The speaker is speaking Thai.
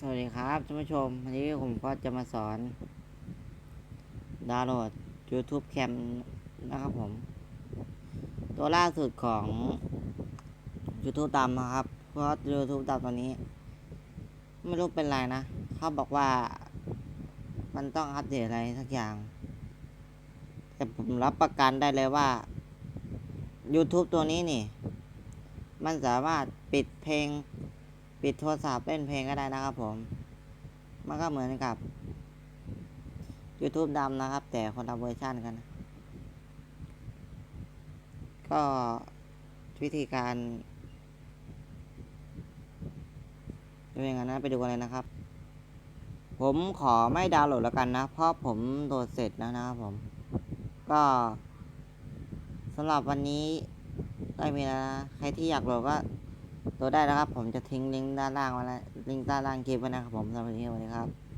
สวัสดีครับท่านผู้ชม วันนี้ผมก็จะมาสอน ดาวน์โหลด YouTube Cam นะครับผม ตัวล่าสุดของ YouTube ดำนะครับ เพราะ YouTube ดำตอนนี้ ไม่รู้เป็นไรนะ เขาบอกว่า มันต้องอัปเดตอะไรสักอย่าง แต่ผมรับประกันได้เลยว่า YouTube ตัวนี้นี่ มันสามารถปิดเพลง ปิดโทรศัพท์เล่นเพลงก็ได้นะครับผม มันก็เหมือนกับ YouTube ดำนะครับ แต่คนละเวอร์ชันกัน ก็วิธีการเป็นอย่างนั้นไปดูกันเลยนะครับ ผมขอไม่ดาวน์โหลดแล้วกันนะ เพราะผมโหลดเสร็จแล้วนะครับผม ก็สำหรับวันนี้ได้มีแล้วนะ ใครที่อยากโหลดก็ ตัวได้นะครับ ผมจะทิ้งลิงก์ด้านล่างไว้แล้วลิงก์ด้านล่างคลิปไว้นะครับผมสำหรับวันนี้สวัสดีครับ